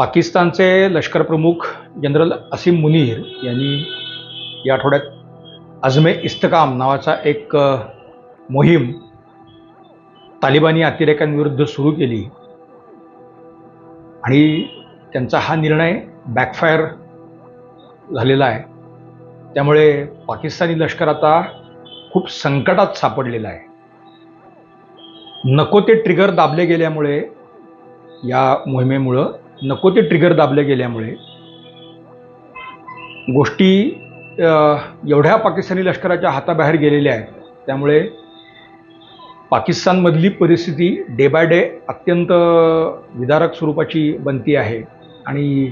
पाकिस्तानचे लष्कर प्रमुख जनरल असीम मुनीर यांनी या आठवड्यात अजमे इस्तकाम नावाचा एक मोहीम तालिबानी अतिरेक्यांविरुद्ध सुरू केली. आणि त्यांचा हा निर्णय बॅकफायर झालेला आहे. त्यामुळे पाकिस्तानी लष्कर आता खूप संकटात सापडलेलं आहे. नको ते ट्रिगर दाबले गेल्यामुळे या मोहिमेमुळं नको ते ट्रिगर दाबले गेल्यामुळे गोष्टी एवढ्या पाकिस्तानी लष्कराच्या हाताबाहेर गेलेल्या आहेत. त्यामुळे पाकिस्तानमधली परिस्थिती डे बाय डे अत्यंत विदारक स्वरूपाची बनती आहे. आणि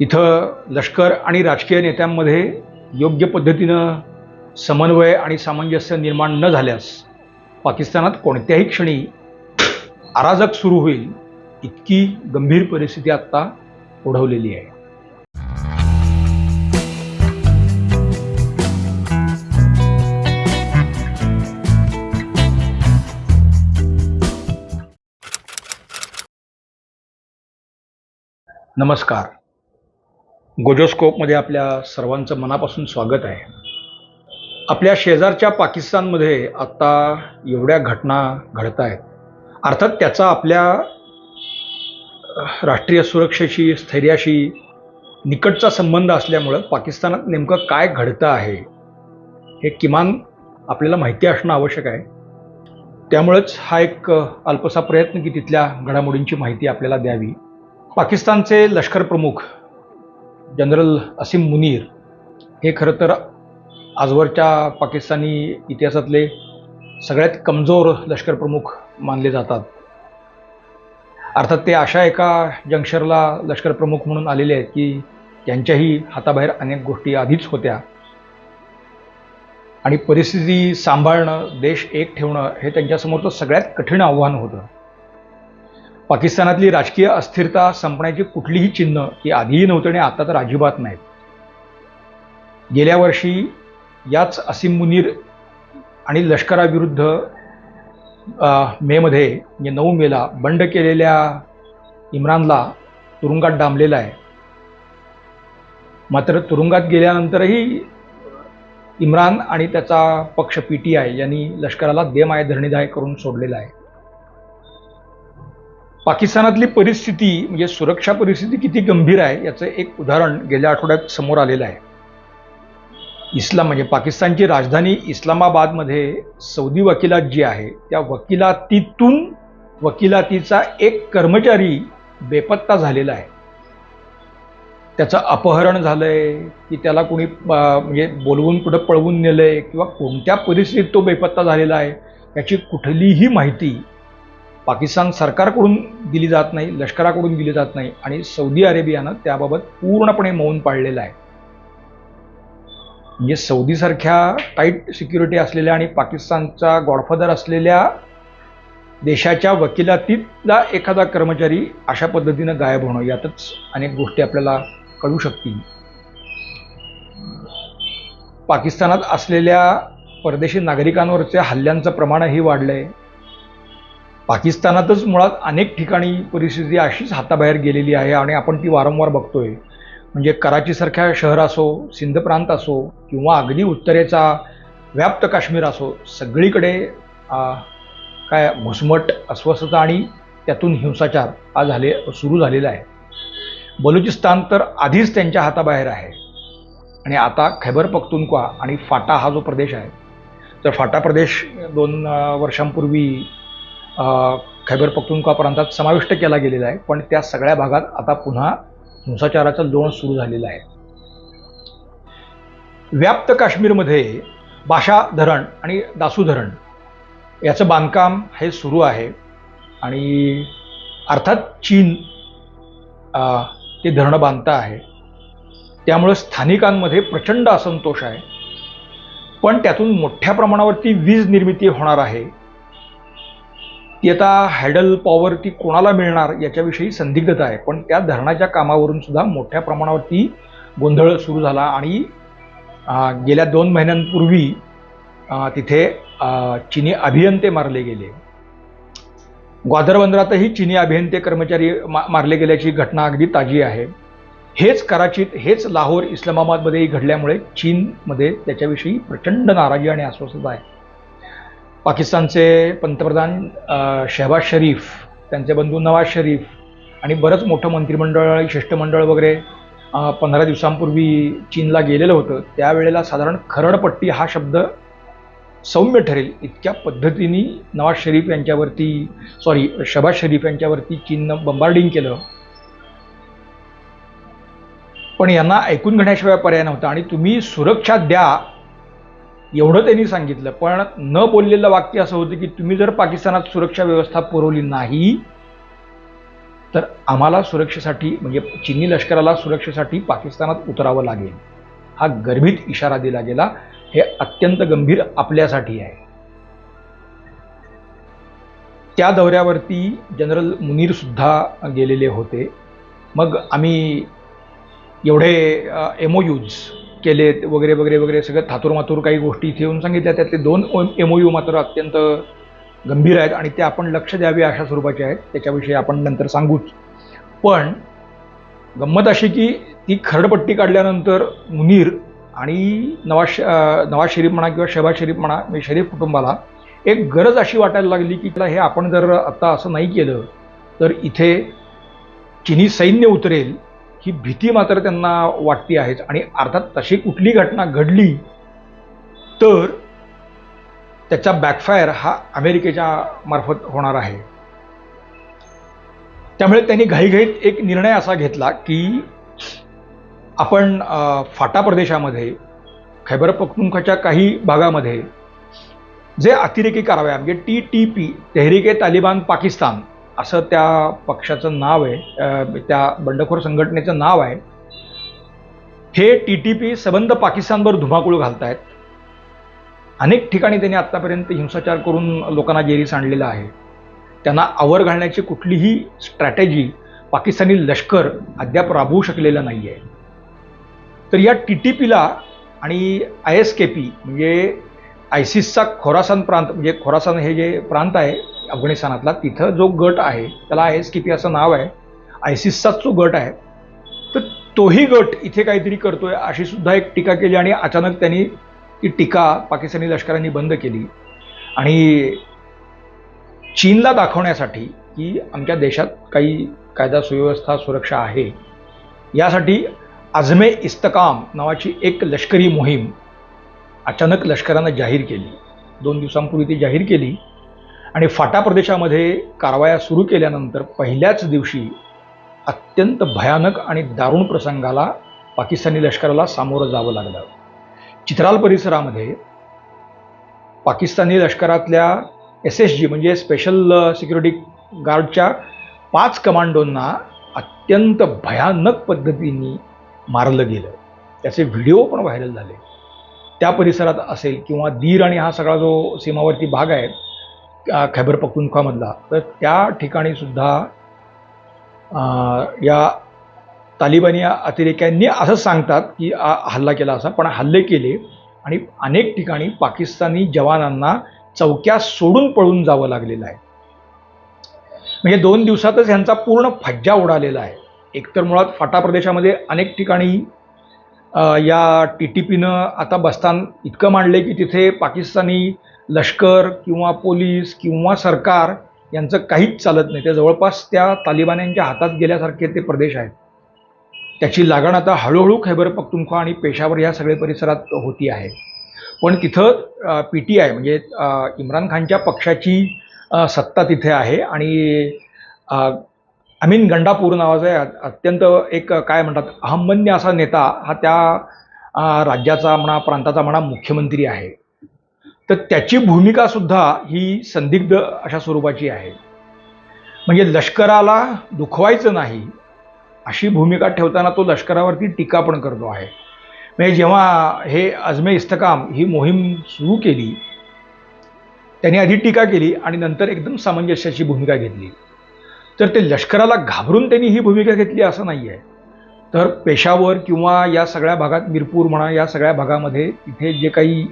तिथं लष्कर आणि राजकीय नेत्यांमध्ये योग्य पद्धतीनं समन्वय आणि सामंजस्य निर्माण न झाल्यास पाकिस्तानात कोणत्याही क्षणी अराजक सुरू होईल. इतकी गंभीर परिस्थिती आत्ता ओढवलेली आहे. नमस्कार. गोजोस्कोपमध्ये आपल्या सर्वांचं मनापासून स्वागत आहे. आपल्या शेजारच्या पाकिस्तानमध्ये आत्ता एवढ्या घटना घडत आहेत अर्थात त्याचा आपल्या राष्ट्रीय सुरक्षेशी स्थैर्याशी निकटचा संबंध असल्यामुळं पाकिस्तानात नेमकं काय घडतं आहे हे किमान आपल्याला माहिती असणं आवश्यक आहे. त्यामुळेच हा एक अल्पसा प्रयत्न की तिथल्या घडामोडींची माहिती आपल्याला द्यावी. पाकिस्तानचे लष्कर प्रमुख जनरल असीम मुनीर हे खरं तर आजवरच्या पाकिस्तानी इतिहासातले सगळ्यात कमजोर लष्करप्रमुख मानले जातात. अर्थात ते अशा एका जंक्शरला लष्कर प्रमुख म्हणून आलेले आहेत की त्यांच्याही हाताबाहेर अनेक गोष्टी आधीच होत्या. आणि परिस्थिती सांभाळणं देश एक ठेवणं हे त्यांच्यासमोरचं सगळ्यात कठीण आव्हान होतं. पाकिस्तानातली राजकीय अस्थिरता संपण्याची कुठलीही चिन्ह ही आधीही नव्हती आणि आता तर अजिबात नाहीत. गेल्या वर्षी याच असीम मुनीर आणि लष्कराविरुद्ध मेमध्ये म्हणजे नऊ मेला बंड केलेल्या इम्रानला तुरुंगात डांबलेला आहे. मात्र तुरुंगात गेल्यानंतरही इम्रान आणि त्याचा पक्ष पी टी आय यांनी लष्कराला देमाय धरणीदाय करून सोडलेला आहे. पाकिस्तानातली परिस्थिती म्हणजे सुरक्षा परिस्थिती किती गंभीर आहे याचं एक उदाहरण गेल्या आठवड्यात समोर आलेलं आहे. इस्लाम म्हणजे पाकिस्तानची राजधानी इस्लामाबादमध्ये सौदी वकिलात जी आहे त्या वकिलातीतून वकिलातीचा एक कर्मचारी बेपत्ता झालेला आहे. त्याचं अपहरण झालं आहे की त्याला कोणी म्हणजे बोलवून कुठं पळवून नेलं आहे किंवा कोणत्या परिस्थितीत तो बेपत्ता झालेला आहे याची कुठलीही माहिती पाकिस्तान सरकारकडून दिली जात नाही लष्कराकडून दिली जात नाही आणि सौदी अरेबियानं त्याबाबत पूर्णपणे मौन पाळलेलं आहे. म्हणजे सौदीसारख्या टाईट सिक्युरिटी असलेल्या आणि पाकिस्तानचा गॉडफादर असलेल्या देशाच्या वकिलातीतला एखादा कर्मचारी अशा पद्धतीनं गायब होणं यातच अनेक गोष्टी आपल्याला कळू शकतील. पाकिस्तानात असलेल्या परदेशी नागरिकांवरच्या हल्ल्यांचं प्रमाणही वाढलं आहे पाकिस्तानातच मुळात अनेक ठिकाणी परिस्थिती अशीच हाताबाहेर गेलेली आहे आणि आपण ती वारंवार बघतोय. म्हणजे कराचीसारख्या शहर असो सिंध प्रांत असो किंवा अगदी उत्तरेचा व्याप्त काश्मीर असो सगळीकडे काय घुसमट अस्वस्थता आणि त्यातून हिंसाचार हा झाले सुरू झालेला आहे. बलुचिस्तान तर आधीच त्यांच्या हाताबाहेर आहे. आणि आता खैबर पख्तुनख्वा आणि फाटा हा जो प्रदेश आहे तर फाटा प्रदेश दोन वर्षांपूर्वी खैबर पख्तुनख्वा प्रांतात समाविष्ट केला गेलेला आहे. पण त्या सगळ्या भागात आता पुन्हा हिंसाचाराचा लोण सुरू झालेला आहे. व्याप्त काश्मीरमध्ये बाशा धरण आणि दासू धरण याचं बांधकाम हे सुरू आहे आणि अर्थात चीन ते धरणं बांधतं आहे. त्यामुळं स्थानिकांमध्ये प्रचंड असंतोष आहे. पण त्यातून मोठ्या प्रमाणावरती वीज निर्मिती होणार आहे. ती आता हॅडल पॉवर ती कोणाला मिळणार याच्याविषयी संदिग्धता आहे. पण त्या धरणाच्या कामावरून सुद्धा मोठ्या प्रमाणावरती गोंधळ सुरू झाला आणि गेल्या दोन महिन्यांपूर्वी तिथे चिनी अभियंते मारले गेले. ग्वादर बंदरातही चिनी अभियंते कर्मचारी मा मारले गेल्याची घटना अगदी ताजी आहे. हेच कराचीत हेच लाहोर इस्लामाबादमध्येही घडल्यामुळे चीनमध्ये त्याच्याविषयी प्रचंड नाराजी आणि अस्वस्थता आहे पाकिस्तानचे पंतप्रधान शहबाज शरीफ त्यांचे बंधू नवाज शरीफ आणि बरंच मोठं मंत्रिमंडळ शिष्टमंडळ वगैरे पंधरा दिवसांपूर्वी चीनला गेलेलं होतं. त्यावेळेला साधारण खरडपट्टी हा शब्द सौम्य ठरेल. इतक्या पद्धतीने नवाज शरीफ यांच्यावरती सॉरी शहबाज शरीफ यांच्यावरती चीननं बंबार्डिंग केलं. पण यांना ऐकून घेण्याशिवाय पर्याय नव्हता. आणि तुम्ही सुरक्षा द्या एवढं त्यांनी सांगितलं. पण न बोललेलं वाक्य असं होतं की तुम्ही जर पाकिस्तानात सुरक्षा व्यवस्था पुरवली नाही तर आम्हाला सुरक्षेसाठी म्हणजे चिनी लष्कराला सुरक्षेसाठी पाकिस्तानात उतरावं लागेल. हा गर्भित इशारा दिला गेला. हे अत्यंत गंभीर आपल्यासाठी आहे. त्या दौऱ्यावरती जनरल मुनीर सुद्धा गेलेले होते. मग आम्ही एवढे एम यूज केलेत वगैरे वगैरे वगैरे सगळं थातूरमातूर काही गोष्टी इथे येऊन सांगितल्या. त्यातले दोन एम ओ यू मात्र अत्यंत गंभीर आहेत आणि ते आपण लक्ष द्यावे अशा स्वरूपाचे आहेत. त्याच्याविषयी आपण नंतर सांगूच. पण गंमत अशी की ती खरडपट्टी काढल्यानंतर मुनीर आणि नवाज नवाज शरीफ म्हणा किंवा शहबाज शरीफ म्हणा म्हणजे शरीफ कुटुंबाला एक गरज अशी वाटायला लागली की त्याला हे आपण जर आत्ता असं नाही केलं तर इथे चिनी सैन्य उतरेल ही भीती मात्र त्यांना वाटती आहेच. आणि अर्थात तशी कुठली घटना घडली तर त्याचा बॅकफायर हा अमेरिकेच्या मार्फत होणार आहे. त्यामुळे त्यांनी घाईघाईत एक निर्णय असा घेतला की आपण फाटा प्रदेशामध्ये खैबर पख्तूनख्वाच्या काही भागामध्ये जे अतिरेकी कारवाया म्हणजे T T P Tehrike Taliban Pakistan असं त्या पक्षाचं नाव आहे त्या बंडखोर संघटनेचं नाव आहे. हे टी टी पी सबंध पाकिस्तानवर धुमाकूळ घालतायत. अनेक ठिकाणी त्यांनी आत्तापर्यंत हिंसाचार करून लोकांना जेरीस आणलेला आहे. त्यांना आवर घालण्याची कुठलीही स्ट्रॅटेजी पाकिस्तानी लष्कर अद्याप राबवू शकलेलं नाही आहे तर या टी टी पीला आणि आय एस के पी म्हणजे आयसिसचा खोरासान प्रांत म्हणजे खोरासान हे जे प्रांत आहे अफगाणिस्तानातला तिथं जो गट आहे त्याला आय एस के असं नाव आहे आयसिसचाच जो गट आहे तर तोही गट इथे काहीतरी करतोय अशी सुद्धा एक टीका केली आणि अचानक त्यांनी ती टीका पाकिस्तानी लष्करांनी बंद केली. आणि चीनला दाखवण्यासाठी की आमच्या देशात काही कायदा सुव्यवस्था सुरक्षा आहे यासाठी आझमे इस्तकाम नावाची एक लष्करी मोहीम अचानक लष्करानं जाहीर केली. दोन दिवसांपूर्वी ती जाहीर केली. आणि फाटा प्रदेशामध्ये कारवाया सुरू केल्यानंतर पहिल्याच दिवशी अत्यंत भयानक आणि दारुण प्रसंगाला पाकिस्तानी लष्कराला सामोरं जावं लागलं. चित्राल परिसरामध्ये पाकिस्तानी लष्करातल्या एस एस जी म्हणजे स्पेशल सिक्युरिटी गार्डच्या पाच कमांडोंना अत्यंत भयानक पद्धतीने मारलं गेलं. त्याचे व्हिडिओ पण व्हायरल झाले. त्या परिसरात असेल किंवा दीर आणि हा सगळा जो सीमावर्ती भाग आहे खैबर पख्तूनख्वामधला तर त्या ठिकाणी सुद्धा या तालिबानी अतिरेक्यांनी असं सांगतात की हल्ला केला असा पण हल्ले केले आणि अनेक ठिकाणी पाकिस्तानी जवानांना चौक्या सोडून पळून जावं लागलेलं आहे. म्हणजे दोन दिवसातच ह्यांचा पूर्ण फज्जा उडालेला आहे. एकतर मुळात फाटा प्रदेशामध्ये अनेक ठिकाणी या टी टी पीनं आता बस्तान इतकं मांडले की तिथे पाकिस्तानी लष्कर किंवा पोलीस किंवा सरकार यांचं काहीच चालत नाही. ते जवळपास त्या तालिबान्यांच्या हातात गेल्यासारखे ते प्रदेश आहेत. त्याची लागण आता हळूहळू खैबर पख्तुनख्वा आणि पेशावर या सगळ्या परिसरात होती आहे. पण तिथं पी टी आय म्हणजे इम्रान खानच्या पक्षाची सत्ता तिथे आहे आणि अमीन गंडापूर नावाचा आहे, अत्यंत एक काय म्हणतात अहमन्य असा नेता हा त्या राज्याचा म्हणा प्रांताचा म्हणा मुख्यमंत्री आहे. तर त्याची भूमिका सुद्धा ही संदिग्ध अशा स्वरूपाची आहे. म्हणजे लष्कराला दुखवायचं नाही अशी भूमिका ठेवताना तो लष्करावरती टीका पण करतो आहे. म्हणजे जेव्हा हे अजमे इस्तकाम ही मोहीम सुरू केली त्यांनी आधी टीका केली आणि नंतर एकदम सामंजस्याची भूमिका घेतली. तर ते लष्कराला घाबरून त्यांनी ही भूमिका घेतली असं नाही आहे तर पेशावर किंवा या सगळ्या भागात मिरपूर म्हणा या सगळ्या भागामध्ये तिथे जे काही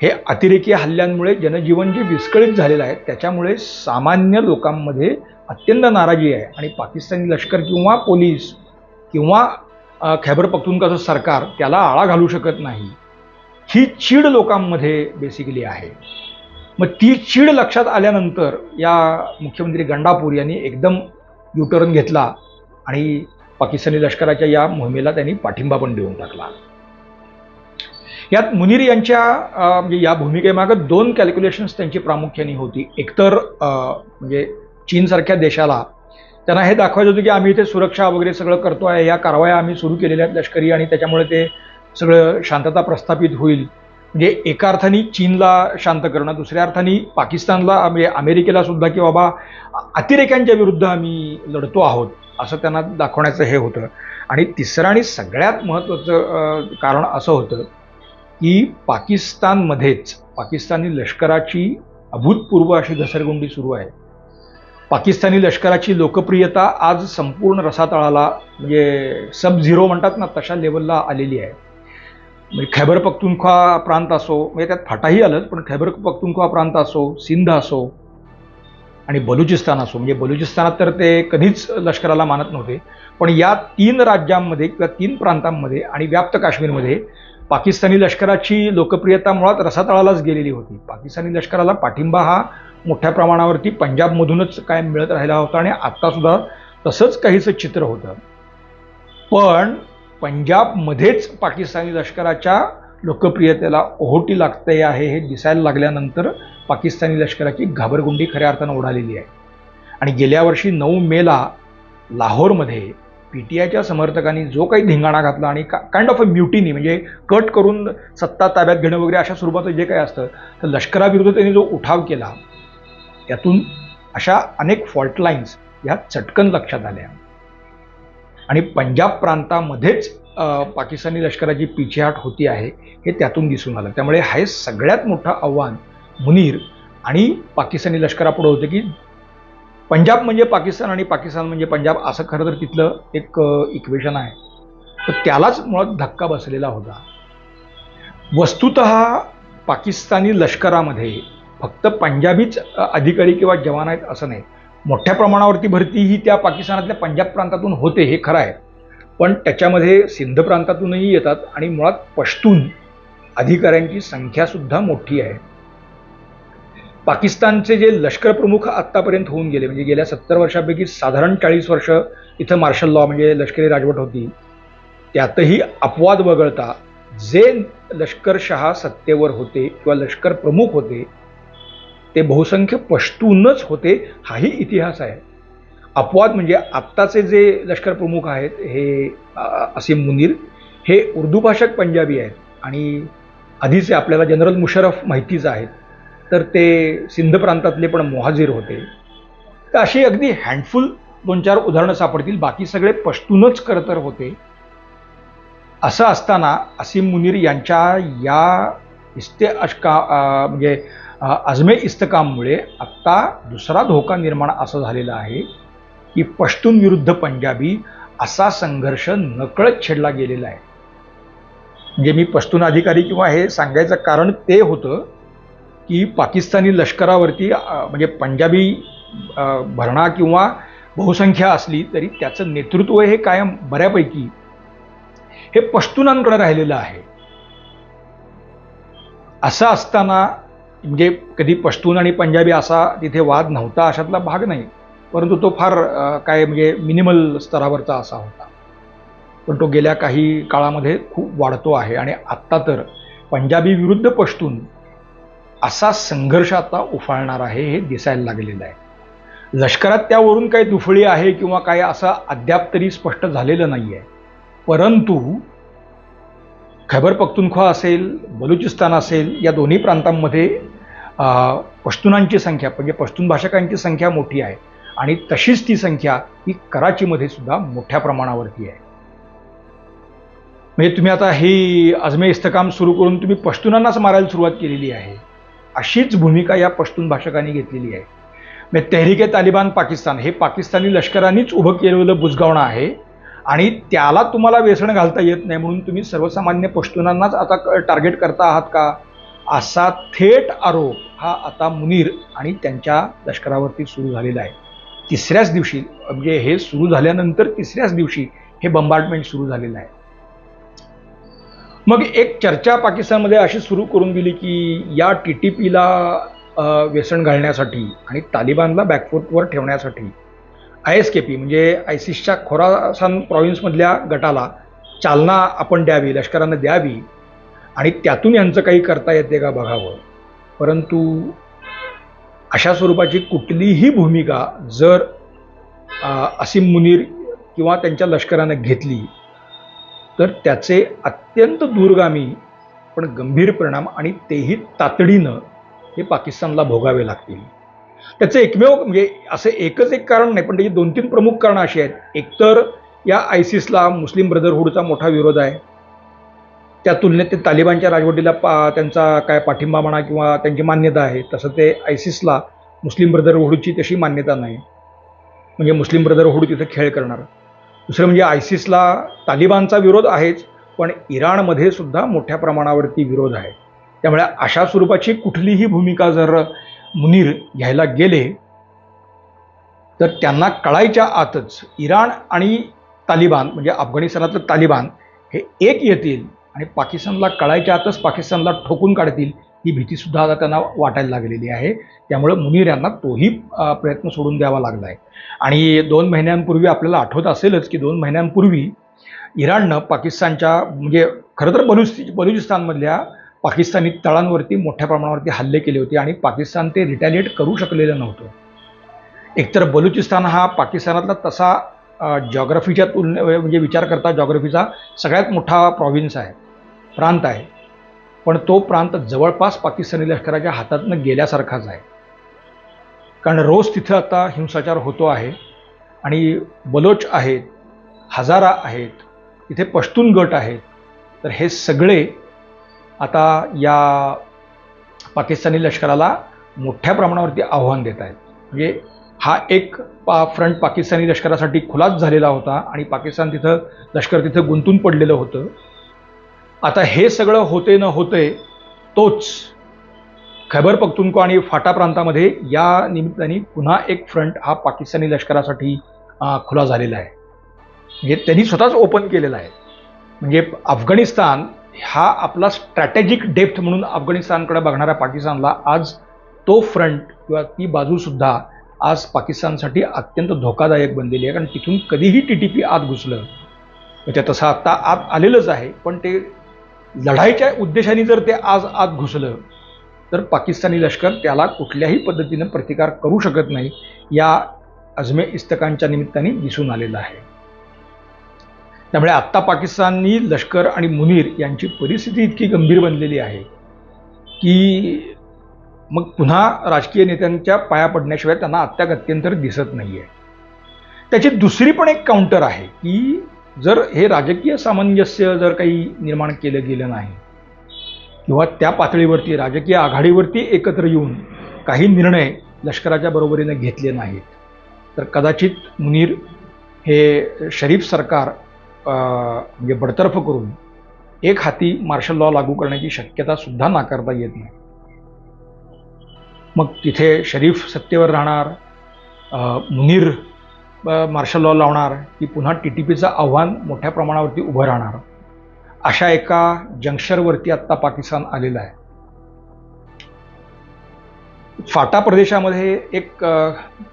हे अतिरेकी हल्ल्यांमुळे जनजीवन जे विस्कळीत झालेलं आहे त्याच्यामुळे सामान्य लोकांमध्ये अत्यंत नाराजी आहे. आणि पाकिस्तानी लष्कर किंवा पोलीस किंवा खैबर पख्तूनख्वाचं सरकार त्याला आळा घालू शकत नाही. ही चीड लोकांमध्ये बेसिकली आहे. मग ती चीड लक्षात आल्यानंतर या मुख्यमंत्री गंडापूर यांनी एकदम युटर्न घेतला आणि पाकिस्तानी लष्कराच्या या मोहिमेला त्यांनी पाठिंबा पण देऊन टाकला. यात मुनीर यांच्या म्हणजे या भूमिकेमागं दोन कॅल्क्युलेशन्स त्यांची प्रामुख्याने होती. एकतर म्हणजे चीनसारख्या देशाला त्यांना हे दाखवायचं होतं की आम्ही इथे सुरक्षा वगैरे सगळं करतो आहे या कारवाया आम्ही सुरू केलेल्या आहेत लष्करी आणि त्याच्यामुळे ते सगळं शांतता प्रस्थापित होईल. म्हणजे एका अर्थाने चीनला शांत करणं दुसऱ्या अर्थाने पाकिस्तानला म्हणजे अमेरिकेला सुद्धा की बाबा अतिरेक्यांच्या विरुद्ध आम्ही लढतो आहोत असं त्यांना दाखवण्याचं हे होतं. आणि तिसरं आणि सगळ्यात महत्त्वाचं कारण असं होतं की पाकिस्तानमध्येच पाकिस्तानी लष्कराची अभूतपूर्व अशी घसरगुंडी सुरू आहे. पाकिस्तानी लष्कराची लोकप्रियता आज संपूर्ण रसातळाला म्हणजे सब झिरो म्हणतात ना तशा लेवलला आलेली आहे. म्हणजे खैबर पख्तुनख्वा प्रांत असो म्हणजे त्यात फाटाही आलंच पण खैबर पख्तुनख्वा प्रांत असो सिंध असो आणि बलुचिस्तान असो म्हणजे बलुचिस्तानात तर ते कधीच लष्कराला मानत नव्हते पण या तीन राज्यांमध्ये किंवा तीन प्रांतांमध्ये आणि व्याप्त काश्मीरमध्ये पाकिस्तानी लष्कराची लोकप्रियता मुळात रसातळालाच गेलेली होती. पाकिस्तानी लष्कराला पाठिंबा हा मोठ्या प्रमाणावरती पंजाबमधूनच कायम मिळत राहिला होता आणि आत्तासुद्धा तसंच काहीचं चित्र होतं. पण पंजाबमध्येच पाकिस्तानी लष्कराच्या लोकप्रियतेला ओहोटी लागते आहे हे दिसायला लागल्यानंतर पाकिस्तानी लष्कराची घाबरगुंडी खऱ्या अर्थानं उडालेली आहे. आणि गेल्या वर्षी नऊ मेला लाहोरमध्ये पीटीआयच्या समर्थकांनी जो काही धिंगाणा घातला आणि काइंड ऑफ अ म्युटिनी म्हणजे कट करून सत्ता ताब्यात घेणं वगैरे अशा स्वरूपाचं जे काही असतं तर लष्कराविरुद्ध त्यांनी जो उठाव केला त्यातून अशा अनेक फॉल्ट लाईन्स ह्या चटकन लक्षात आल्या. आणि पंजाब प्रांतामध्येच पाकिस्तानी लष्कराची पिछेहाट होती आहे हे त्यातून दिसून आलं. त्यामुळे हे सगळ्यात मोठं आव्हान मुनीर आणि पाकिस्तानी लष्करापुढे होतं की पंजाब म्हणजे पाकिस्तान आणि पाकिस्तान म्हणजे पंजाब असं खरं तर तिथलं एक इक्वेशन आहे. तर त्यालाच मुळात धक्का बसलेला होता. वस्तुत पाकिस्तानी लष्करामध्ये फक्त पंजाबीच अधिकारी किंवा जवान आहेत असं नाही. मोठ्या प्रमाणावरती भरती ही त्या पाकिस्तानातल्या पंजाब प्रांतातून होते हे खरं आहे. पण त्याच्यामध्ये सिंध प्रांतातूनही येतात आणि मुळात पश्तून अधिकाऱ्यांची संख्यासुद्धा मोठी आहे. पाकिस्तानचे जे लष्कर प्रमुख आत्तापर्यंत होऊन गेले म्हणजे गेल्या सत्तर वर्षापैकी साधारण चाळीस वर्ष इथं मार्शल लॉ म्हणजे लष्करी राजवट होती त्यातही अपवाद वगळता जे लष्करशहा सत्तेवर होते किंवा लष्कर प्रमुख होते ते बहुसंख्य पश्तूनच होते हाही इतिहास आहे. अपवाद म्हणजे आत्ताचे जे लष्कर प्रमुख आहेत हे असीम मुनीर हे उर्दू भाषक पंजाबी आहेत आणि आधीचे आपल्याला जनरल मुशरफ माहितीच आहेत. तर ते सिंध प्रांतातले पण मोहाजीर होते. तर अशी अगदी हँडफुल दोन चार उदाहरणं सापडतील. बाकी सगळे पश्तूनच करतर होते. असं असताना असीम मुनीर यांच्या या इस्ते अशका म्हणजे अजमे इस्तकाममुळे आत्ता दुसरा धोका निर्माण असं झालेला आहे की पश्तून विरुद्ध पंजाबी असा संघर्ष नकळत छेडला गेलेला आहे. म्हणजे मी पश्तून अधिकारी किंवा हे सांगायचं कारण ते होतं की पाकिस्तानी लष्करावरती म्हणजे पंजाबी भरणा किंवा बहुसंख्या असली तरी त्याचं नेतृत्व हे कायम बऱ्यापैकी हे पश्तुनांकडे राहिलेलं आहे. असं असताना म्हणजे कधी पश्तून आणि पंजाबी असा तिथे वाद नव्हता अशातला भाग नाही परंतु तो फार काय म्हणजे मिनिमल स्तरावरचा असा होता. पण तो गेल्या काही काळामध्ये खूप वाढतो आहे. आणि आत्ता तर पंजाबी विरुद्ध पश्तून असा संघर्ष आता उफाळणार आहे हे दिसायला लागलेलं आहे. लष्करात त्यावरून काही दुफळी आहे किंवा काय असं अद्याप तरी स्पष्ट झालेलं नाही आहे परंतु खैबर पख्तुनख्वा असेल बलुचिस्तान असेल या दोन्ही प्रांतांमध्ये पश्तुनांची संख्या म्हणजे पश्तून भाषकांची संख्या मोठी आहे आणि तशीच ती संख्या ही कराचीमध्ये सुद्धा मोठ्या प्रमाणावरती आहे. म्हणजे तुम्ही आता ही अजमे इस्तकाम सुरू करून तुम्ही पश्तुनांनाच मारायला सुरुवात केलेली आहे. अशीच भूमिका या पश्तून भाषकांनी घेतलेली आहे. म्हणजे तेहरिके तालिबान पाकिस्तान हे पाकिस्तानी लष्करांनीच उभं केलेलं बुजगावणं आहे आणि त्याला तुम्हाला वेसण घालता येत नाही म्हणून तुम्ही सर्वसामान्य पश्तुनांनाच आता टार्गेट करता आहात का? असा थेट आरोप हा आता मुनीर आणि त्यांच्या लष्करावरती सुरू झालेला आहे. तिसऱ्याच दिवशी म्हणजे हे सुरू झाल्यानंतर तिसऱ्याच दिवशी हे बंबार्टमेंट सुरू झालेलं आहे. मग एक चर्चा पाकिस्तानमध्ये अशी सुरू करून दिली की या टी टी पीला व्यसन घालण्यासाठी आणि तालिबानला बॅकफूटवर ठेवण्यासाठी आय एस के पी म्हणजे आयसिसच्या खोरासान प्रॉव्हिन्समधल्या गटाला चालना आपण द्यावी लष्करानं द्यावी आणि त्यातून यांचं काही करता येते का बघावं? परंतु अशा स्वरूपाची कुठलीही भूमिका जर असीम मुनीर किंवा त्यांच्या लष्करानं घेतली तर त्याचे अत्यंत दूरगामी पण गंभीर परिणाम आणि तेही तातडीनं हे पाकिस्तानला भोगावे लागतील. त्याचं एकमेव म्हणजे असं एकच एक कारण नाही पण त्याची दोन तीन प्रमुख कारणं अशी आहेत. एकतर या आयसिसला मुस्लिम ब्रदरहूडचा मोठा विरोध आहे. त्या तुलनेत ते तालिबानच्या राजवटीला पा त्यांचा काय पाठिंबा म्हणा किंवा त्यांची मान्यता आहे तसं ते आयसिसला मुस्लिम ब्रदरहूडची तशी मान्यता नाही. म्हणजे मुस्लिम ब्रदरहूड तिथं खेळ करणार. दुसरं म्हणजे आयसिसला तालिबानचा विरोध आहेच पण इराणमध्ये सुद्धा मोठ्या प्रमाणावरती विरोध आहे. त्यामुळे अशा स्वरूपाची कुठलीही भूमिका जर मुनीर घ्यायला गेले तर त्यांना कळायच्या आतच इराण आणि तालिबान म्हणजे अफगाणिस्तानातलं तालिबान हे एक येतील आणि पाकिस्तानला कळायच्या आतच पाकिस्तानला ठोकून काढतील ही भीतीसुद्धा आता त्यांना वाटायला लागलेली आहे. त्यामुळे मुनीर यांना तोही प्रयत्न सोडून द्यावा लागला आहे. आणि दोन महिन्यांपूर्वी आपल्याला आठवत असेलच की दोन महिन्यांपूर्वी इराणनं पाकिस्तानच्या म्हणजे खरं तर बलुस्ती बलुचिस्तानमधल्या पाकिस्तानी तळांवरती मोठ्या प्रमाणावरती हल्ले केले होते आणि पाकिस्तान ते रिटॅलिएट करू शकलेलं नव्हतं. एकतर बलुचिस्तान हा पाकिस्तानातला तसा जॉग्रफीच्या तुलने म्हणजे विचार करता जॉग्रफीचा सगळ्यात मोठा प्रॉव्हिन्स आहे प्रांत आहे. पण तो प्रांत जवळपास पाकिस्तानी लष्कराच्या हातातनं गेल्यासारखाच आहे. कारण रोज तिथं आता हिंसाचार होतो आहे आणि बलोच आहेत हजारा आहेत तिथे पश्तून गट आहेत. तर हे सगळे आता या पाकिस्तानी लष्कराला मोठ्या प्रमाणावरती आव्हान देत आहेत. म्हणजे हा एक पा फ्रंट पाकिस्तानी लष्करासाठी खुलाच झालेला होता आणि पाकिस्तान तिथं लष्कर तिथं गुंतून पडलेलं होतं. आता हे सगळं होते न होते तोच खैबर पख्तूनको आणि फाटा प्रांतामध्ये या निमित्ताने पुन्हा एक फ्रंट हा पाकिस्तानी लष्करासाठी खुला झालेला आहे. म्हणजे त्यांनी स्वतःच ओपन केलेला आहे. म्हणजे अफगाणिस्तान हा आपला स्ट्रॅटेजिक डेप्थ म्हणून अफगाणिस्तानकडे बघणाऱ्या पाकिस्तानला आज तो फ्रंट किंवा ती बाजूसुद्धा आज पाकिस्तानसाठी अत्यंत धोकादायक बनलेली आहे. कारण तिथून कधीही टी टी पी आत घुसलं म्हणजे तसं आत्ता आत आलेलंच आहे पण ते लढाईच्या उद्देशाने जर ते आज आत घुसलं तर पाकिस्तानी लष्कर त्याला कुठल्याही पद्धतीनं प्रतिकार करू शकत नाही या अजमे इस्तकांच्या निमित्ताने दिसून आलेलं आहे. त्यामुळे आत्ता पाकिस्तानी लष्कर आणि मुनीर यांची परिस्थिती इतकी गंभीर बनलेली आहे की मग पुन्हा राजकीय नेत्यांच्या पाया पडण्याशिवाय त्यांना आत्ता गत्यंतर दिसत नाही आहे त्याची दुसरी पण एक काउंटर आहे की जर हे राजकीय सामंजस्य जर काही निर्माण केलं गेलं नाही किंवा त्या पातळीवरती राजकीय आघाडीवरती एकत्र येऊन काही निर्णय लष्कराच्या बरोबरीने घेतले नाहीत तर कदाचित मुनीर हे शरीफ सरकार म्हणजे बडतर्फ करून एक हाती मार्शल लॉ लागू करण्याची शक्यता सुद्धा नाकारता येत नाही. मग तिथे शरीफ सत्तेवर राहणार मुनीर मार्शल लॉ लावणार की पुन्हा टी टी पीचं आव्हान मोठ्या प्रमाणावरती उभं राहणार. अशा एका जंक्शरवरती आत्ता पाकिस्तान आलेलं आहे. फाटा प्रदेशामध्ये एक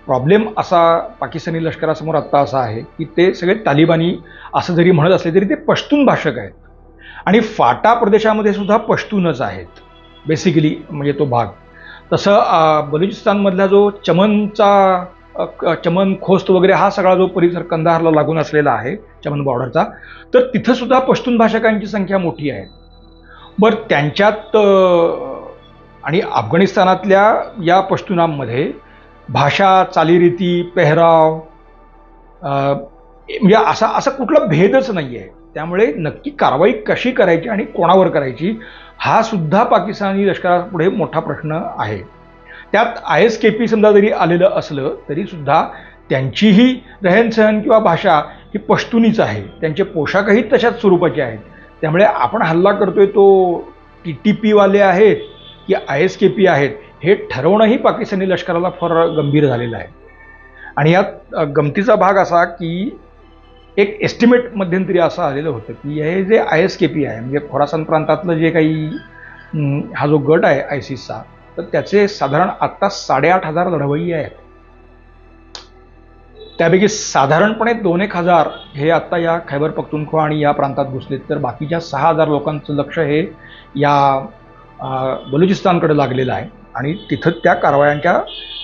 प्रॉब्लेम असा पाकिस्तानी लष्करासमोर आत्ता असा आहे की ते सगळे तालिबानी असं जरी म्हणत असले तरी ते पश्तून भाषक आहेत. आणि फाटा प्रदेशामध्ये सुद्धा पश्तूनच आहेत बेसिकली म्हणजे तो भाग. तसं बलुचिस्तानमधला जो चमनचा चमन खोस्त वगैरे हा सगळा जो परिसर कंदाहारला लागून असलेला आहे चमन बॉर्डरचा तर तिथं सुद्धा पश्तून भाषकांची संख्या मोठी आहे. बरं त्यांच्यात आणि अफगाणिस्तानातल्या या पश्तुनांमध्ये भाषा चालीरीती पेहराव म्हणजे असा असा कुठला भेदच नाही आहे त्यामुळे नक्की कारवाई कशी करायची आणि कोणावर करायची हा सुद्धा पाकिस्तानी लष्करापुढे मोठा प्रश्न आहे. त्यात आय एस के पी समजा जरी आलेलं असलं तरीसुद्धा त्यांचीही रहनसहन किंवा भाषा ही पश्तुनीच आहे. त्यांचे पोशाखही तशाच स्वरूपाचे आहेत. त्यामुळे आपण हल्ला करतोय तो टी टी पीवाले आहेत की आय एस के पी आहेत हे ठरवणंही पाकिस्तानी लष्कराला फार गंभीर झालेलं आहे. आणि यात गमतीचा भाग असा की एक एस्टिमेट मध्यंतरी असं आलेलं होतं की हे जे आय एस के पी आहे म्हणजे खोरासान प्रांतातलं जे काही हा जो गट आहे आय सीसचा तर त्याचे साधारण आत्ता साडेआठ हजार लढवय्ये आहेत. त्यापैकी साधारणपणे दोन एक हजार हे आत्ता या खैबर पख्तुनख्वा आणि या प्रांतात घुसलेत. तर बाकीच्या सहा हजार लोकांचं लक्ष हे या बलुचिस्तानकडे लागलेलं आहे. आणि तिथं त्या कारवायांच्या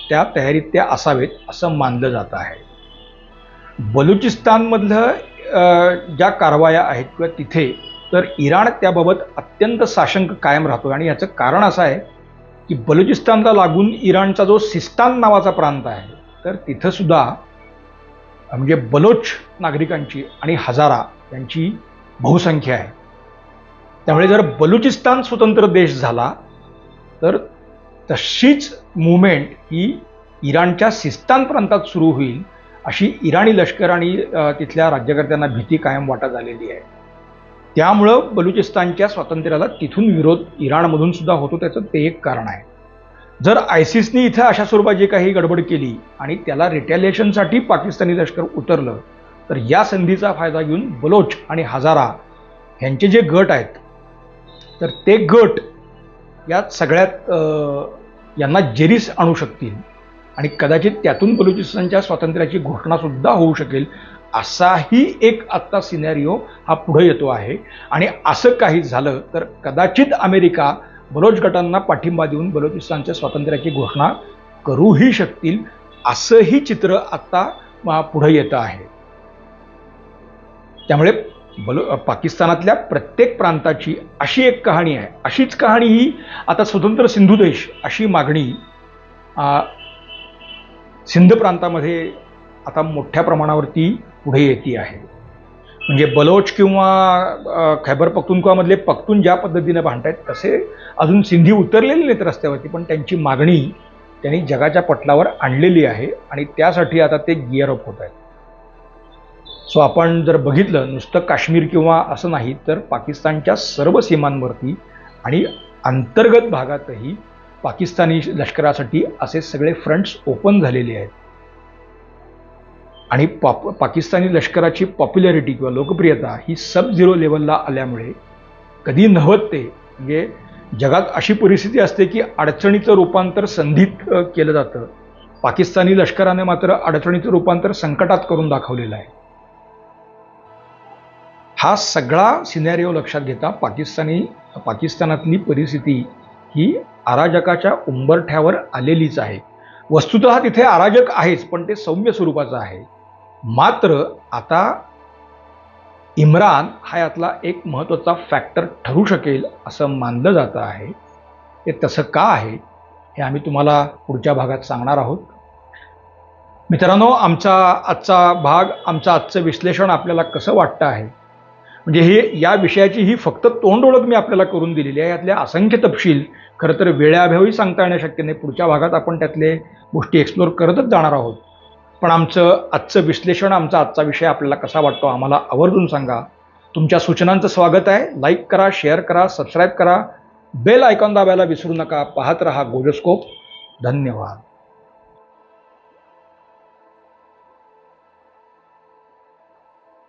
त्या तयारीत त्या असावेत असं मानलं जात आहे. बलुचिस्तानमधलं ज्या कारवाया आहेत किंवा तिथे तर इराण त्याबाबत अत्यंत साशंक कायम राहतो आणि याचं कारण असं आहे की बलुचिस्तानला लागून इराणचा जो सिस्तान नावाचा प्रांत आहे तर तिथंसुद्धा म्हणजे बलोच नागरिकांची आणि हजारा यांची बहुसंख्या आहे. त्यामुळे जर बलुचिस्तान स्वतंत्र देश झाला तर तशीच मुवमेंट ही इराणच्या सिस्तान प्रांतात सुरू होईल अशी इराणी लष्कर आणि तिथल्या राज्यकर्त्यांना भीती कायम वाटत झालेली आहे. त्यामुळं बलुचिस्तानच्या स्वातंत्र्याला तिथून विरोध इराणमधून सुद्धा होतो त्याचं ते एक कारण आहे. जर आयसिसनी इथं अशा स्वरूपाची काही गडबड केली आणि त्याला रिटॅलिएशनसाठी पाकिस्तानी लष्कर उतरलं तर या संधीचा फायदा घेऊन बलोच आणि हजारा यांचे जे गट आहेत तर ते गट या सगळ्यात यांना जेरीस आणू शकतील आणि कदाचित त्यातून बलुचिस्तानच्या स्वातंत्र्याची घोषणासुद्धा होऊ शकेल असाही एक आत्ता सिनॅरिओ हा पुढे येतो आहे. आणि असं काही झालं तर कदाचित अमेरिका बलोच गटांना पाठिंबा देऊन बलोचिस्तानच्या स्वातंत्र्याची घोषणा करूही शकतील असंही चित्र आत्ता पुढे येतं आहे. त्यामुळे बलो पाकिस्तानातल्या प्रत्येक प्रांताची अशी एक कहाणी आहे. अशीच कहाणी ही आता स्वतंत्र सिंधू देश अशी मागणी सिंध प्रांतामध्ये आता मोठ्या प्रमाणावरती पुढे येते आहे. म्हणजे बलोच किंवा खैबर पख्तुनख्वामधले पख्तून ज्या पद्धतीने भांडतायत तसे अजून सिंधी उतरलेले नाहीत रस्त्यावरती पण त्यांची मागणी त्यांनी जगाच्या पटलावर आणलेली आहे आणि त्यासाठी आता ते गिअर अप होत आहेत. सो आपण जर बघितलं नुसतं काश्मीर किंवा असं नाही तर पाकिस्तानच्या सर्व सीमांवरती आणि अंतर्गत भागातही पाकिस्तानी लष्करासाठी असे सगळे फ्रंट्स ओपन झालेले आहेत. आणि पाप पाकिस्तानी लष्कराची पॉप्युलॅरिटी किंवा लोकप्रियता ही सब झिरो लेवलला आल्यामुळे कधी नव्हते. म्हणजे जगात अशी परिस्थिती असते की अडचणीचं रूपांतर संधीत केलं जातं. पाकिस्तानी लष्कराने मात्र अडचणीचं रूपांतर संकटात करून दाखवलेलं आहे. हा सगळा सिनॅरिओ लक्षात घेता पाकिस्तानी पाकिस्तानातली परिस्थिती ही अराजकाच्या उंबरठ्यावर आलेलीच आहे. वस्तुतः तिथे अराजक आहेच पण ते सौम्य स्वरूपाचं आहे. मात्र आता इम्रान हा यातला एक महत्त्वाचा फॅक्टर ठरू शकेल असं मानलं जातं आहे. ते तसं का आहे हे आम्ही तुम्हाला पुढच्या भागात सांगणार आहोत. मित्रांनो आमचा आजचा भाग आमचं आजचं विश्लेषण आपल्याला कसं वाटतं आहे? म्हणजे हे या विषयाची ही फक्त तोंड ओळख मी आपल्याला करून दिलेली आहे. यातले असंख्य तपशील खरं तर वेळेअभावी सांगता येणं शक्य नाही. पुढच्या भागात आपण त्यातले गोष्टी एक्सप्लोर करतच जाणार आहोत. पण आमचं आजचं विश्लेषण आमचा आजचा विषय आपल्याला कसा वाटतो आम्हाला आवर्जून सांगा. तुमच्या सूचनांचं स्वागत आहे. लाईक करा शेअर करा सबस्क्राईब करा. बेल आयकॉन दाबायला विसरू नका. पाहत रहा गोजोस्कोप धन्यवाद.